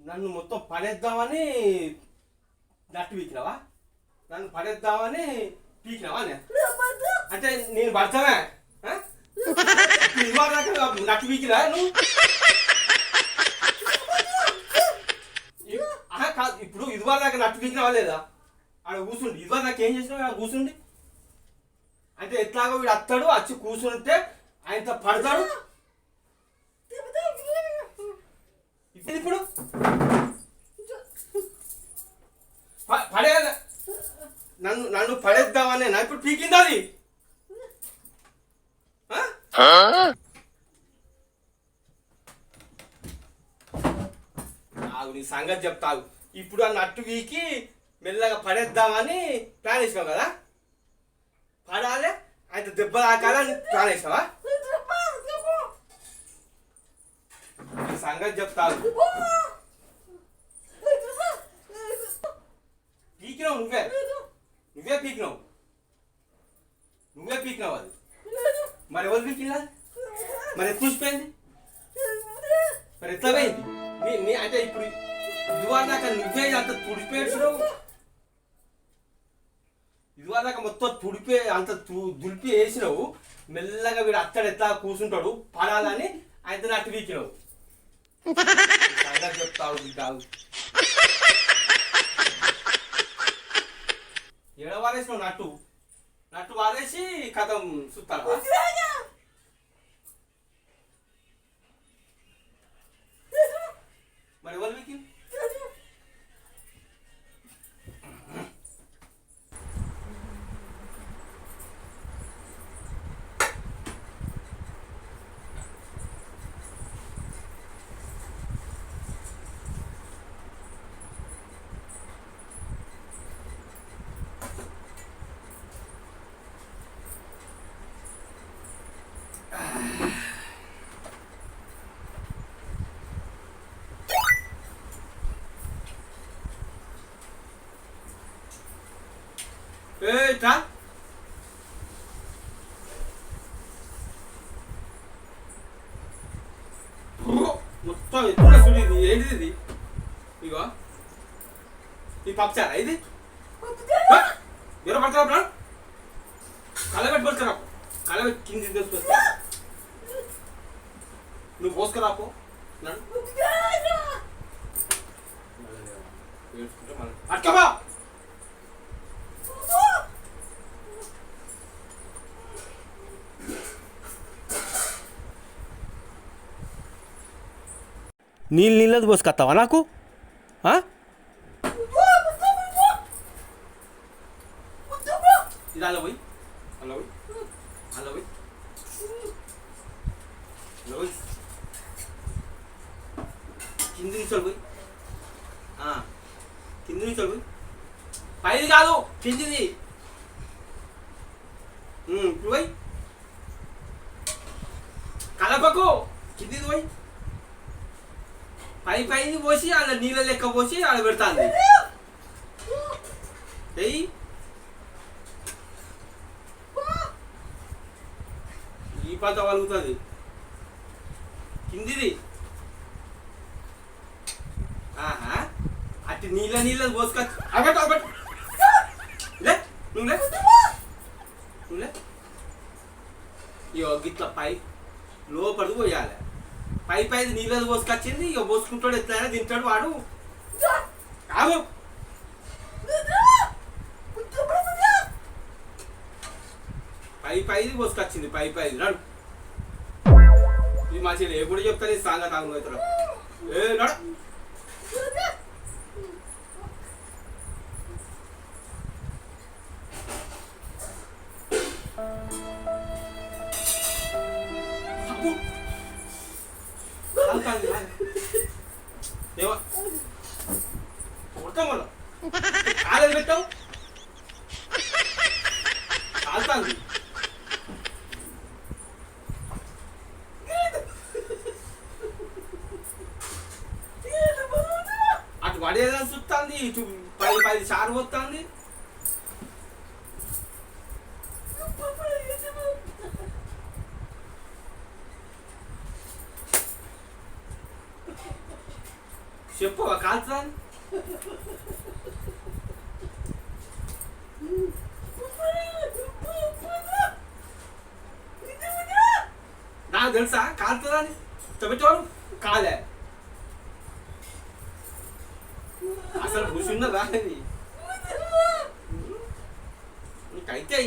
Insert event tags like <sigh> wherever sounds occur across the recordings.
నన్ను మొత్తం పడేద్దామని నట్టు పీకినావా? నన్ను పడేద్దామని పీకినావా నే? అంటే నేను పడతానే? ఇవాళ నట్టు పీకినా నువ్వు? కాదు ఇప్పుడు ఇదివరకు దాకా నట్టు పీకినావా లేదా? ఆడ కూర్చుండి ఇదివరకు నాకు ఏం చేసినావు? ఆడ కూర్చుండి అంటే ఎట్లాగో వీడు అత్తాడు వచ్చి కూర్చుంటే ఆయనతో పడతాడు. ఇప్పుడు. పడే నన్ను నన్ను పడేద్దామని నా ఇప్పుడు పీకింది అది. ఆగు నీ సంగతి చెప్తావు ఇప్పుడు ఆ నట్టు వీకి మెల్లగా పడేద్దామని ప్లాన్ వేసినావు కదా? పడాలి అయితే దెబ్బ తాకాలని ప్లాన్ వేసినావా నీ సంగతి చెప్తావు పీకినావు నువ్వే. నువ్వే పీకినావు. నువ్వే పీకినావు అది. మరి ఎవరు పీకినా మరి ఎత్తు చూసిపోయింది? మరి ఎట్లా పోయింది? నీ నీ అంటే ఇప్పుడు ఇదివారు దాకా నువ్వే అంత తుడిపేసినావు ఇదివారు దాకా మొత్తం తుడిపే అంత దులిపి వేసినావు. మెల్లగా వీడు అత్తడు ఎట్లా కూర్చుంటాడు పడాలని ఆయన అట్టు వీకినావు సంగతి చెప్తావు బిడ్డావు ఏడ వారేసినావు నట్టు నట్టు వారేసి కథం సుత్తావా మరి ఎవరు వీకి ఏ ఇట్లా మొత్తం ఎత్తున చూడు ఇది ఏంటిది ఇది? ఇగో ఈ పప్చారా ఇది? ఎవరు పడతారా బ్రా కలబెట్టి పడుతురా కలబెట్టి కింది తీసుకొస్తా నువ్వు పోసుకురాపో నన్ను నీళ్ళు నీళ్ళది పోసుకొస్తావా నాకు? కింది నుంచి పోయి. కింది నుంచి పోయి. పైది కాదు కిందిది. ఇప్పుడు పోయి. కలపకు కిందిది పోయి. పై పైది పోసి అలా నీళ్ళ లెక్క పోసి ఆడ పెడతాంది ఎయ్యి ఈ పంత వలుగుతుంది కిందిది ఆహా అట్టి నీళ్ళ నీళ్ళ పోసుకొచ్చి అబట్ అబట్ లే నువ్వు లే నువ్వు లే ఇగో గిట్ల పై లోపలికి పోయాలి పై పై నీళ్ళది పోసుకొచ్చింది ఇక పోసుకుంటాడు ఎట్లయినా తింటాడు వాడు. కాదు పై పైది పోసుకొచ్చింది పై పైది. నడు. ఈ మంచి ఎప్పుడు చెప్తాను ఈ సాంగ తాగు అవుతాడు ఏ నడు. అబ్బో. కొడతాం మళ్ళా కాలేదు పెట్టావు కాలుతాంది అటు పడేదని చూస్తుంది ఇటు పది పది సార్లు వస్తుంది చెప్పు కాల్చరా నాకు తెలుసా కాల్చరా అని కాలే. అసలు కూర్చున్నదా అది నీకైతే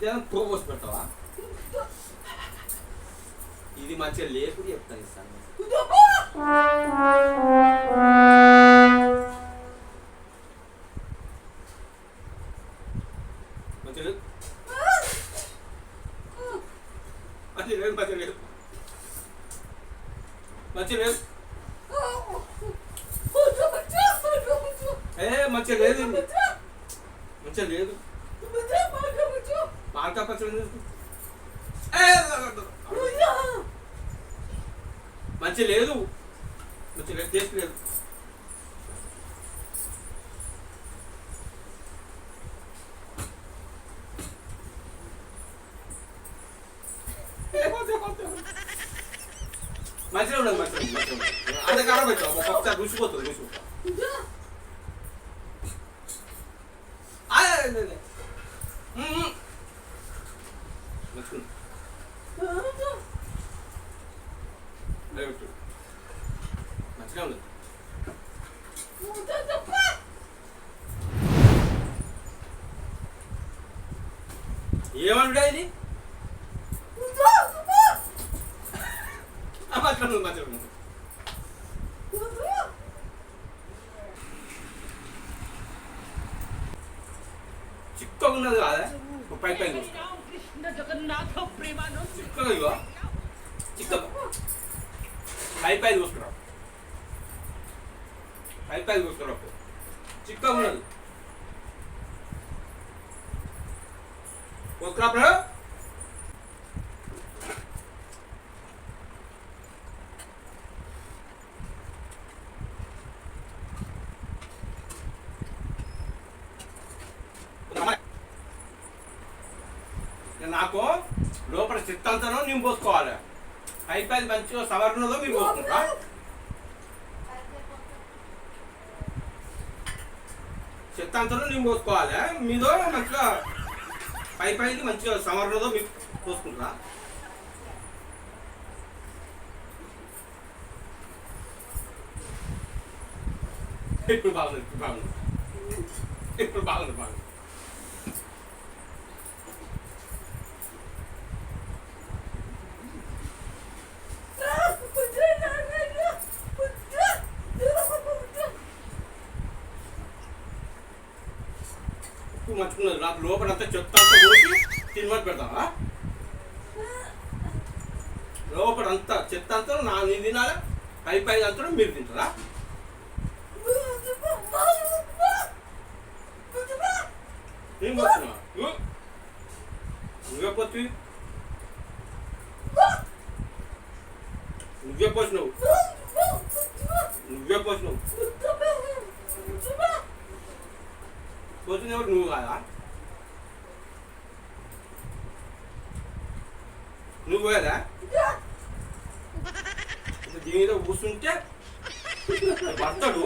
మధ్యాహ్నం ప్రోమోస్ పెట్టవా ఇది మంచిగా లేకుండా చెప్తాను ఇస్తాను మంచిగా లేదు మంచిగా లేదు మంచిగా లేదు మంచిగా లేదు ఏ మంచిగా లేదు. మంచిగా లేదు. మార్కా పచ్చడి లేదు. ఏ, మంచిగా లేదు మంచిగా లేదు టేస్ట్ లేదు మంచిగా ఉండదు మంచిగా ఉండదు మంచిగా ఉండదు అంత కారం పెట్టావు ఒక్కొక్కసారి రుచిపోతుంది రుచిపోతుంది ఆ, ఆ, మంచిగా ఉంది మంచిగా ఉంది చిక్కగా ఉన్నది కాదా ఒక పై పై చూసుకో. కృష్ణ జగన్నాథ ప్రేమానంద చిక్కగా ఇగో చిక్కగా పై పై చూసుకురా పై పై చూసుకురా చిక్కగా ఉన్నది చూసుకురా నాకు లోపల చిత్తంతనో నింపోసుకోవాలి పోసుకోవాలి. అయిపోయి మంచిగా సవర్ణలో నింపోసుకుంటా పోసుకుంటా నింపోసుకోవాలి పోసుకోవాలి. మీదో మంచిగా పై పైకి మంచిగా సవర్ణదో మీ పోసుకుంటా ఇప్పుడు బాగుంది ఇప్పుడు బాగుంది. ఇప్పుడు బాగుంది బాగుంది. తక్కువ మంచుకున్నది నాకు లోపలంతా చెత్త అంతా పోసి తినమని పెడతావా? లోపలంతా చెత్త అంతా నా నేను తినాలా? పై పై అంతా మీరు తింటారా? ఏం నువ్వే పోతు. నువ్వే పోసినావు. నువ్వే పోసినావు. పోసిన ఎవరు నువ్వు కాదా? నువ్వు కదా <laughs> ఇప్పుడు దీని మీద కూర్చుంటే భర్తడు